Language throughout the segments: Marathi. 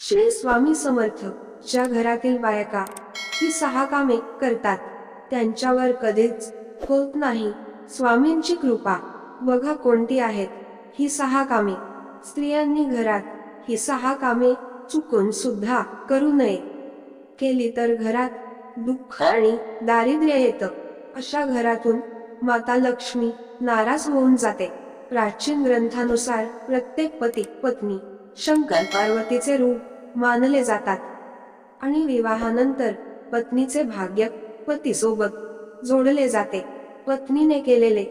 श्री स्वामी समर्थ ज्या घरातील बायका ही सहा कामे करतात त्यांच्यावर कधीच होत नाही. स्वामींची कृपा बघा कोणती आहेत ही सहा कामे. स्त्रियांनी घरात ही सहा कामे चुकून सुद्धा करू नये. केली तर घरात दुःख आणि दारिद्र्य येतं. अशा घरातून माता लक्ष्मी नाराज होऊन जाते. प्राचीन ग्रंथानुसार प्रत्येक पती पत्नी शंकर पार्वतीचे रूप मानले जातात. आणि विवाहानंतर पत्नीचे भाग्य पतीसोबत जोडले जाते. पत्नीने केलेले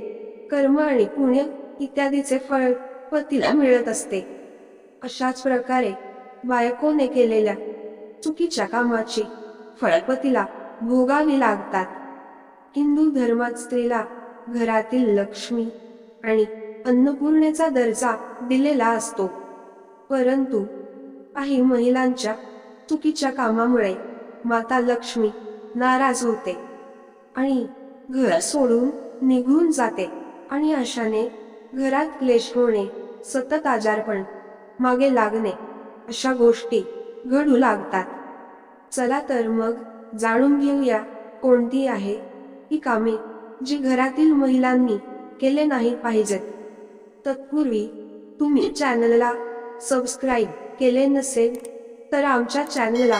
कर्म आणि पुण्य इत्यादीचे फळ पतीला मिळत असते. अशाच प्रकारे बायकोने केलेल्या चुकीच्या कामाची फळपतीला भोगावी लागतात. हिंदू धर्मात स्त्रीला घरातील लक्ष्मी आणि अन्नपूर्णेचा दर्जा दिलेला असतो. परंतु काही महिलांच्या चुकीच्या कामामुळे माता लक्ष्मी नाराज होते आणि घर सोडून निघून जाते आणि अशाने घरात क्लेश होणे सतत आजारपण मागे लागणे अशा गोष्टी घडू लागतात. चला तर मग जाणून घेऊया कोणती आहे ही कामे जी घरातील महिलांनी केले नाही पाहिजेत. तत्पूर्वी तुम्ही चॅनलला सबस्क्राईब केले नसेल तर आमच्या चॅनलला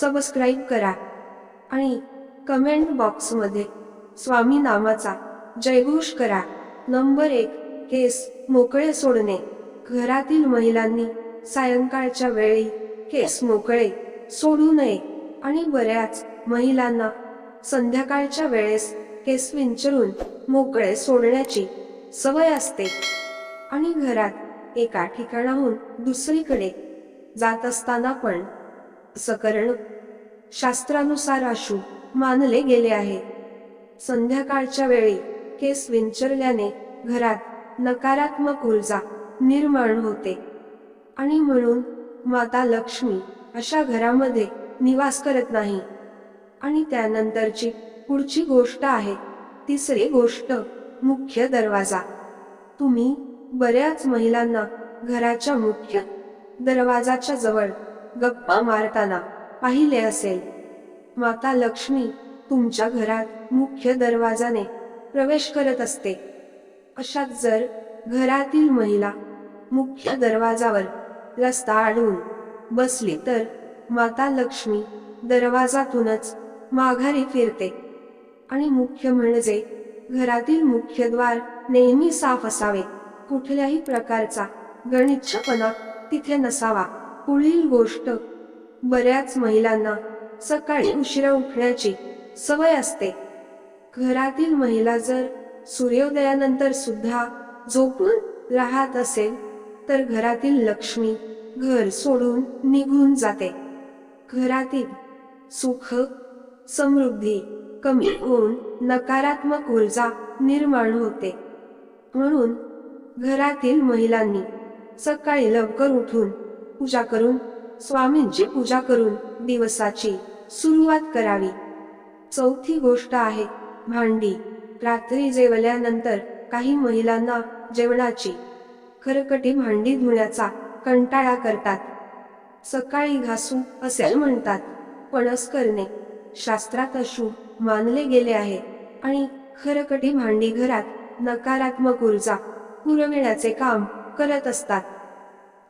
सबस्क्राईब करा. आणि कमेंट बॉक्समध्ये स्वामी नामाचा जयघोष करा. नंबर एक केस मोकळे सोडणे. घरातील महिलांनी सायंकाळच्या वेळी केस मोकळे सोडू नये. आणि बऱ्याच महिलांना संध्याकाळच्या वेळेस केस विंचरून मोकळे सोडण्याची सवय असते. आणि घरात एका ठिकाणाहून दुसरीकडे जात असताना पण असं करणं शास्त्रानुसार अशुभ मानले गेले आहे. संध्याकाळच्या वेळी केस विंचरल्याने घरात नकारात्मक ऊर्जा निर्माण होते. आणि म्हणून माता लक्ष्मी अशा घरामध्ये निवास करत नाही. आणि त्यानंतरची पुढची गोष्ट आहे. तिसरी गोष्ट मुख्य दरवाजा. तुम्ही बऱ्याच महिलांना घराच्या मुख्य दरवाजाच्या जवळ गप्पा मारताना पाहिले असेल. माता लक्ष्मी तुमच्या घरात मुख्य दरवाजाने प्रवेश करत असते. अशात जर घरातील महिला मुख्य दरवाजावर रस्ता अडवून बसली तर माता लक्ष्मी दरवाजातूनच माघारी फिरते. आणि मुख्य म्हणजे घरातील मुख्य द्वार नेहमी साफ असावे. कुठल्याही प्रकारचा गणिच्छपणा तिथे नसावा. पुढील गोष्ट बऱ्याच महिलांना सकाळी उशिरा उठण्याची सवय असते. घरातील महिला जर सूर्योदयानंतर सुद्धा झोपून राहत असेल तर घरातील लक्ष्मी घर सोडून निघून जाते. घरातील सुख समृद्धी कमी होऊन नकारात्मक ऊर्जा निर्माण होते. म्हणून घरातील महिलांनी सकाळी लवकर उठून पूजा करून स्वामींची पूजा करून दिवसाची सुरुवात करावी. चौथी गोष्ट आहे भांडी. रात्री जेवल्यानंतर काही महिलांना जेवणाची खरकटी भांडी धुण्याचा कंटाळा करतात. सकाळी घासू असे म्हणतात. पणस करणे शास्त्रात अशुभ मानले गेले आहे आणि खरकटी भांडी घरात नकारात्मक ऊर्जा पुरविण्याचे काम करत असतात.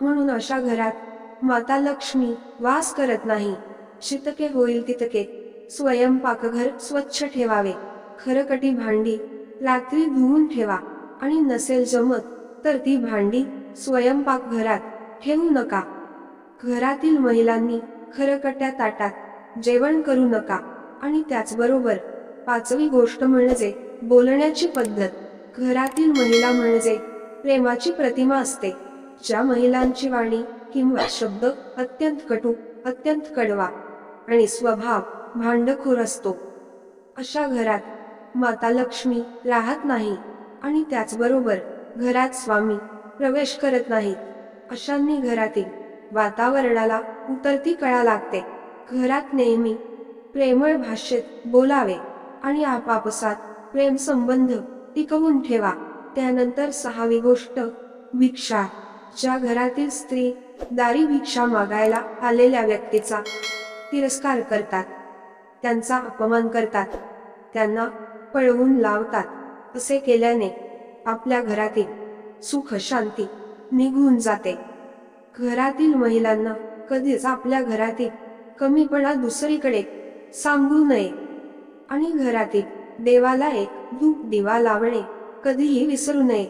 म्हणून अशा घरात माता लक्ष्मी वास करत नाही. शितके होईल तितके. स्वयंपाकघर स्वच्छ ठेवावे. खरकटी भांडी रात्री धुवून ठेवा. आणि नसेल जमत तर ती भांडी स्वयंपाक घरात ठेवू नका. घरातील महिलांनी खरकट्या ताटात जेवण करू नका. आणि त्याचबरोबर पाचवी गोष्ट म्हणजे बोलण्याची पद्धत. घरातील महिला म्हणजे प्रेमाची प्रतिमा असते. ज्या महिलांची वाणी किंवा शब्द अत्यंत कटू अत्यंत कडवा आणि स्वभाव भांडखोर असतो. अशा घरात माता लक्ष्मी राहत नाही आणि त्याचबरोबर घरात स्वामी प्रवेश करत नाहीत. अशांनी घरातील वातावरणाला उतरती कळा लागते. घरात नेहमी प्रेमळ भाषेत बोलावे आणि आपापसात प्रेम संबंध टिकवून ठेवा. त्यानंतर सहावी गोष्ट भिक्षा. ज्या घरातील स्त्री दारी भिक्षा मागायला आलेल्या व्यक्तीचा तिरस्कार करतात. त्यांचा अपमान करतात. त्यांना पळवून लावतात. असे केल्याने आपल्या घरातील सुख शांती निघून जाते. घरातील महिलांना कधीच आपल्या घरातील कमीपणा दुसरीकडे सांगू नये. आणि घरातील देवाला एक धूप दिवा लावणे कधीही विसरू नये.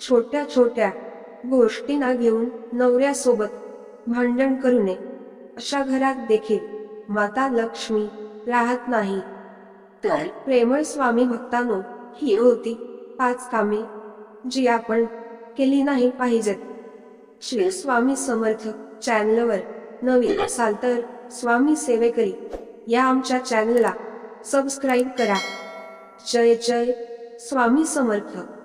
छोट्या छोट्या गोष्टींना घेऊन नवऱ्यासोबत भांडण करू नये. अशा घरात देखील माता लक्ष्मी राहत नाही. तर? प्रेमळ स्वामी भक्तांनो ही होती पाच कामे जी आपण केली नाही पाहिजेत. श्री स्वामी समर्थ चॅनलवर नवीन असाल तर स्वामी सेवेकरी या आमच्या चॅनलला सबस्क्राईब करा. जय जय स्वामी समर्थ.